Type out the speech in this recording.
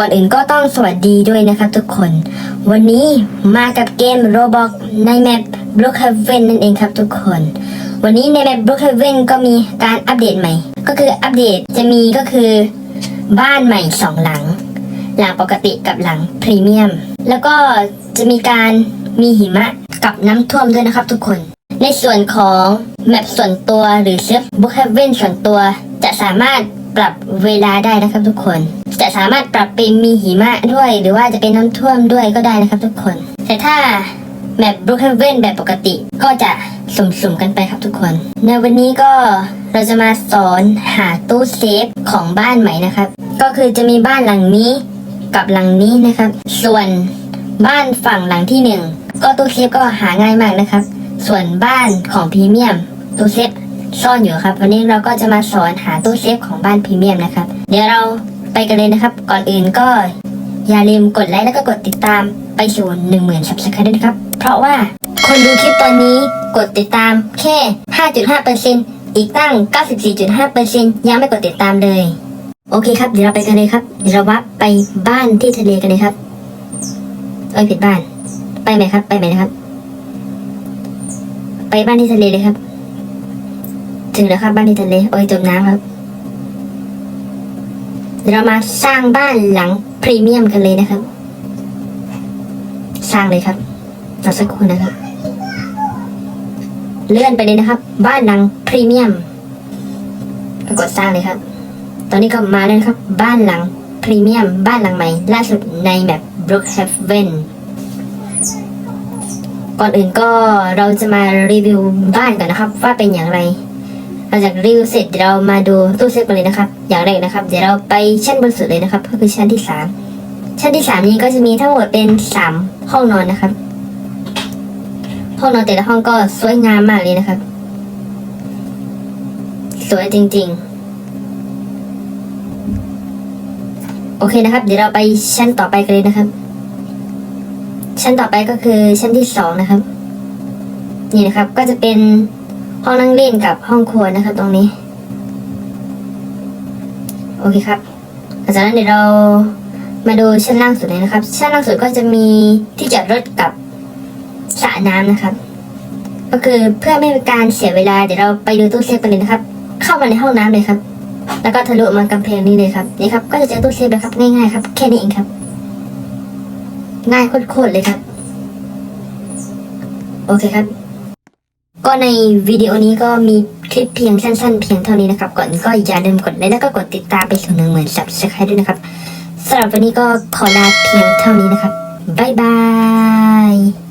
ก่อนอื่นก็ต้องสวัสดีด้วยนะครับทุกคน วันนี้มากับเกม Roblox ในแมป Brookhaven นั่นเองครับทุกคน วันนี้ในแมป Brookhaven ก็มีการอัปเดตใหม่ ก็คืออัปเดตจะมีก็คือ บ้านใหม่สองหลัง หลังปกติกับหลังพรีเมียม แล้วก็จะมีการมีหิมะกับน้ำท่วมด้วยนะครับทุกคน ในส่วนของแมปส่วนตัวหรือเซิร์ฟบุ๊กเฮเว่นส่วนตัวจะสามารถ ปรับเวลาได้นะครับทุกคน จะสามารถปรับเป็นมีหิมะด้วย หรือว่าจะเป็นน้ำท่วมด้วยก็ได้นะครับทุกคน แต่ถ้าแมปบุ๊กเฮเว่นแบบปกติก็จะสุ่มๆกันไปครับทุกคน ในวันนี้ก็เราจะมาสอนหาตู้เซฟของบ้านใหม่นะครับ ก็คือจะมีบ้านหลังนี้กับหลังนี้นะครับ ส่วนบ้านฝั่งหลังที่หนึ่งก็ตู้เซฟก็หาง่ายมากนะครับ ส่วนบ้านของพรีเมียมตู้เซฟ ซ่อนอยู่ครับ วันนี้เราก็จะมาสอนหาตู้เซฟของบ้านพรีเมียมนะครับ เดี๋ยวเราไปกันเลยนะครับ ก่อนอื่นก็อย่าลืมกดไลค์แล้วก็กดติดตามไปสู่1 0,000 subscribe ด้วยนะครับ เพราะว่าคนดูคลิปตอนนี้กดติดตามแค่ 5.5%อีกตั้ง 94.5%ยังไม่กดติดตามเลย โอเคครับ เดี๋ยวเราไปกันเลยครับ เดี๋ยวเราวับไปบ้านที่ทะเลกันเลยครับ เอ้ยผิดบ้าน ไปไหมครับ ไปไหมนะครับ ไปบ้านที่ทะเลเลยครับ ถึงแล้วครับบ้านที่ทะเลโอ้ยจมน้ำครับเดี๋ยวเรามาสร้างบ้านหลังพรีเมียมกันเลยนะครับ สร้างเลยครับรอสักครู่นะครับ เลื่อนไปเลยนะครับ บ้านหลังพรีเมียมกดสร้างเลยครับ ตอนนี้ก็มาแล้วนะครับ บ้านหลังพรีเมียม บ้านหลังใหม่ ล่าสุดในแบบ Brookhaven ก่อนอื่นก็เราจะมารีวิวบ้านกันนะครับ ว่าเป็นอย่างไร หลังจากรีวิวเสร็จเดี๋ยวเรามาดูตู้เซฟกันเลยนะครับ อย่างแรกนะครับ เดี๋ยวเราไปชั้นบนสุดเลยนะครับ ก็คือชั้นที่สามชั้นที่สามนี้ก็จะมีทั้งหมดเป็นสามห้องนอนนะครับ ห้องนอนแต่ละห้องก็สวยงามมากเลยนะครับ สวยจริง ๆ โอเคนะครับ เดี๋ยวเราไปชั้นต่อไปกันเลยนะครับ ชั้นต่อไปก็คือชั้นที่สองนะครับ นี่นะครับก็จะเป็น ห้องนั่งเล่นกับห้องครัวนะครับตรงนี้ โอเคครับหลังจากนั้นเดี๋ยวเรามาดูชั้นล่างสุดเลยนะครับ ชั้นล่างสุดก็จะมีที่จอดรถกับสระน้ำนะครับ ก็คือเพื่อไม่เป็นการเสียเวลาเดี๋ยวเราไปดูตู้เซฟกันเลยนะครับ เข้ามาในห้องน้ำเลยครับ แล้วก็ทะลุมากำแพงนี้เลยครับนี่ครับก็จะเจอตู้เซฟเลยครับง่ายๆครับแค่นี้เองครับ ง่ายโคตรๆเลยครับ โอเคครับ ก็ในวิดีโอนี้ก็มีคลิปเพียงสั้นๆ เพียงเท่านี้นะครับ ก่อนก็อย่าลืมกดไลค์แล้วก็กดติดตามไปสู่หนึ่งหมื่นสับสไครด้วยนะครับสำหรับวันนี้ก็ขอลาเพียงเท่านี้นะครับบ๊ายบาย